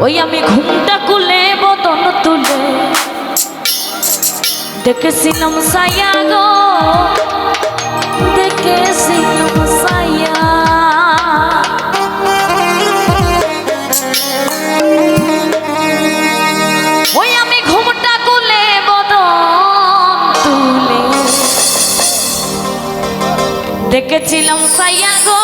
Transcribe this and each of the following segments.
ওই আমি ঘুমটা কুলে বদন তুলে দেখেছিলাম সায়া গো, দেখেছিলাম সায়া ওই আমি ঘুমটা কুলে বদন তুলে দেখেছিলাম সাইয়া গো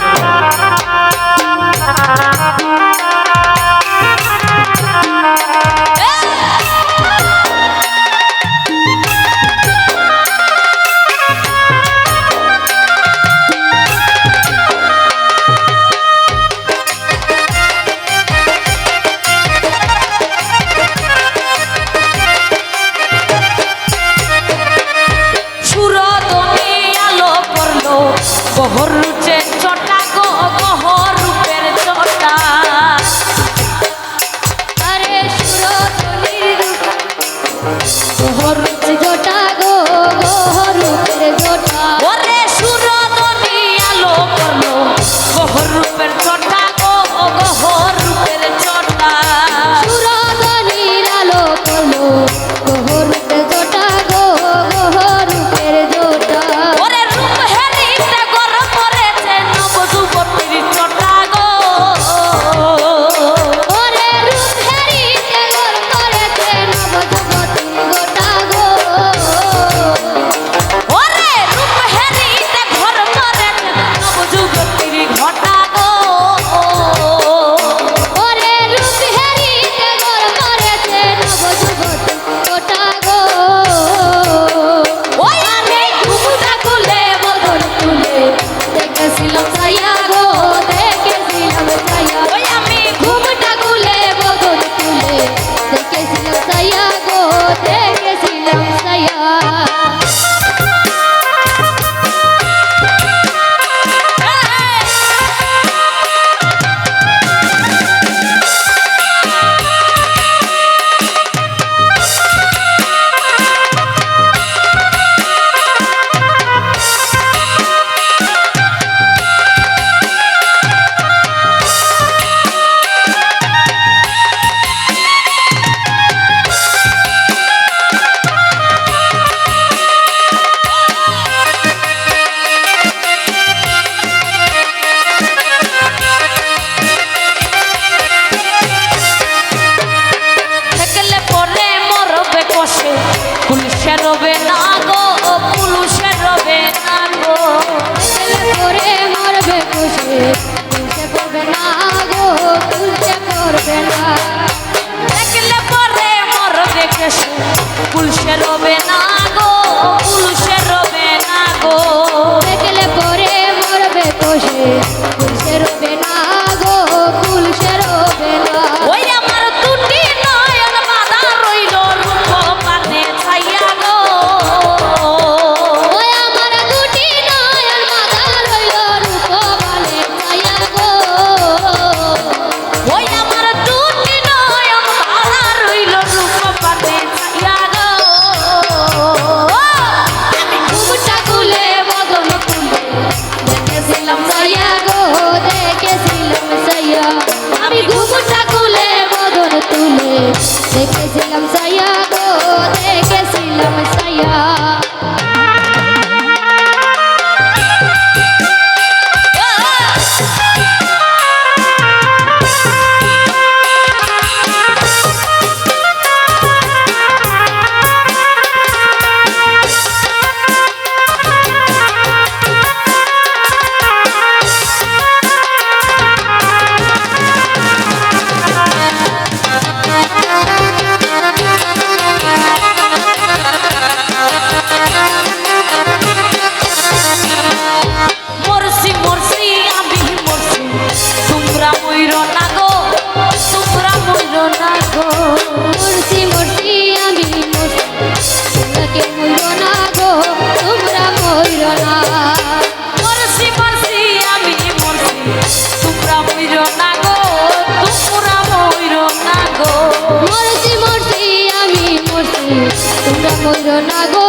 মইর না গো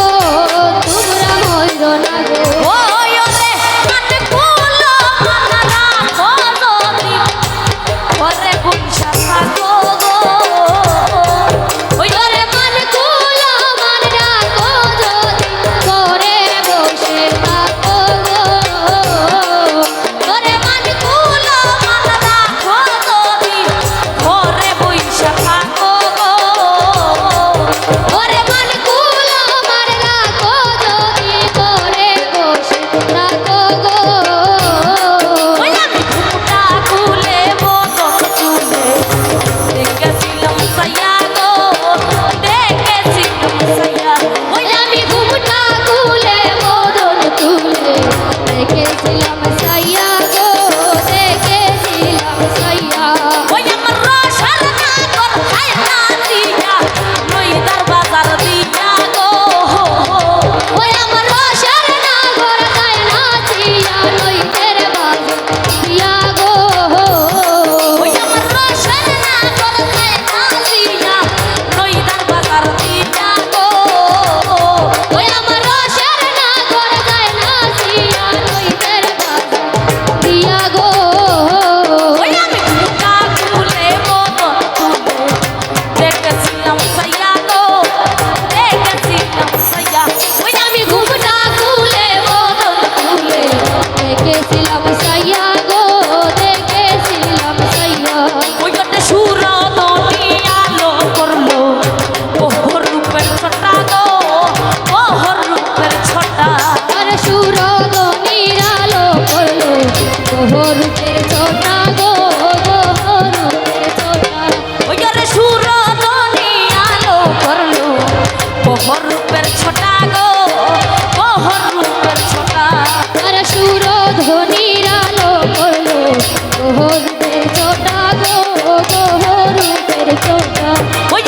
তোমরা মইর না ওই